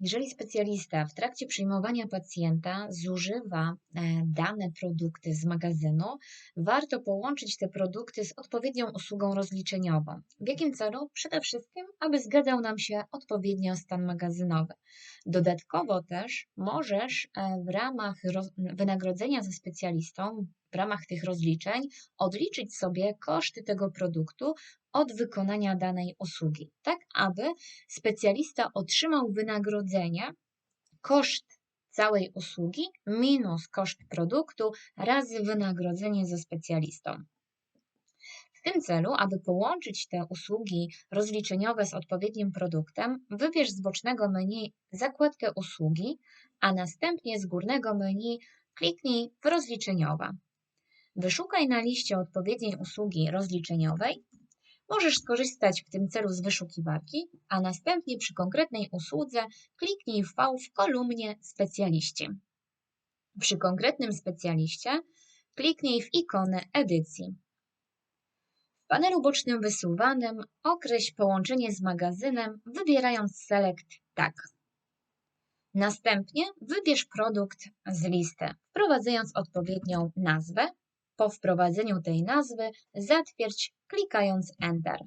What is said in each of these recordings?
Jeżeli specjalista w trakcie przyjmowania pacjenta zużywa e, dane produkty z magazynu, warto połączyć te produkty z odpowiednią usługą rozliczeniową. W jakim celu? Przede wszystkim, aby zgadzał nam się odpowiednio stan magazynowy. Dodatkowo też możesz e, w ramach wynagrodzenia ze specjalistą, w ramach tych rozliczeń, odliczyć sobie koszty tego produktu od wykonania danej usługi, tak aby specjalista otrzymał wynagrodzenie, koszt całej usługi minus koszt produktu razy wynagrodzenie ze specjalistą. W tym celu, aby połączyć te usługi rozliczeniowe z odpowiednim produktem, wybierz z bocznego menu zakładkę usługi, a następnie z górnego menu kliknij w rozliczeniowa. Wyszukaj na liście odpowiedniej usługi rozliczeniowej Możesz skorzystać w tym celu z wyszukiwarki, a następnie przy konkretnej usłudze kliknij V w kolumnie Specjaliści. Przy konkretnym specjaliście kliknij w ikonę edycji. W panelu bocznym wysuwanym określ połączenie z magazynem, wybierając Select Tak. Następnie wybierz produkt z listy, wprowadzając odpowiednią nazwę po wprowadzeniu tej nazwy zatwierdź klikając Enter.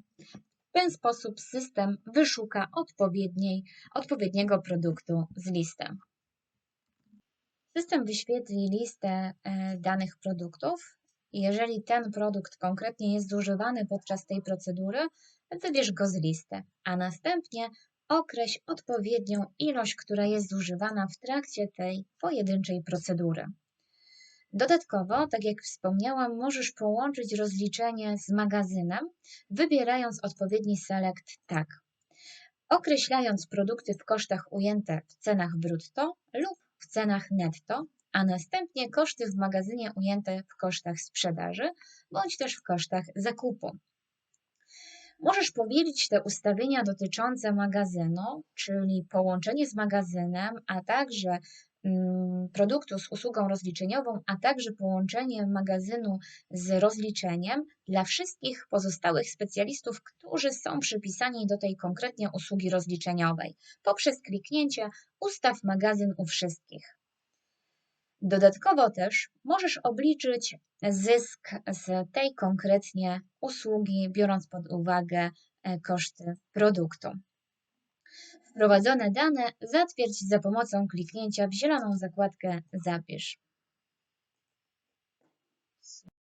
W ten sposób system wyszuka odpowiedniego produktu z listy. System wyświetli listę e, danych produktów. Jeżeli ten produkt konkretnie jest zużywany podczas tej procedury, wybierz go z listy, a następnie określ odpowiednią ilość, która jest zużywana w trakcie tej pojedynczej procedury. Dodatkowo, tak jak wspomniałam, możesz połączyć rozliczenie z magazynem, wybierając odpowiedni select tak, określając produkty w kosztach ujęte w cenach brutto lub w cenach netto, a następnie koszty w magazynie ujęte w kosztach sprzedaży bądź też w kosztach zakupu. Możesz powielić te ustawienia dotyczące magazynu, czyli połączenie z magazynem, a także produktu z usługą rozliczeniową, a także połączenie magazynu z rozliczeniem dla wszystkich pozostałych specjalistów, którzy są przypisani do tej konkretnie usługi rozliczeniowej, poprzez kliknięcie Ustaw magazyn u wszystkich. Dodatkowo też możesz obliczyć zysk z tej konkretnie usługi, biorąc pod uwagę e, koszty produktu. Wprowadzone dane zatwierdź za pomocą kliknięcia w zieloną zakładkę Zapisz.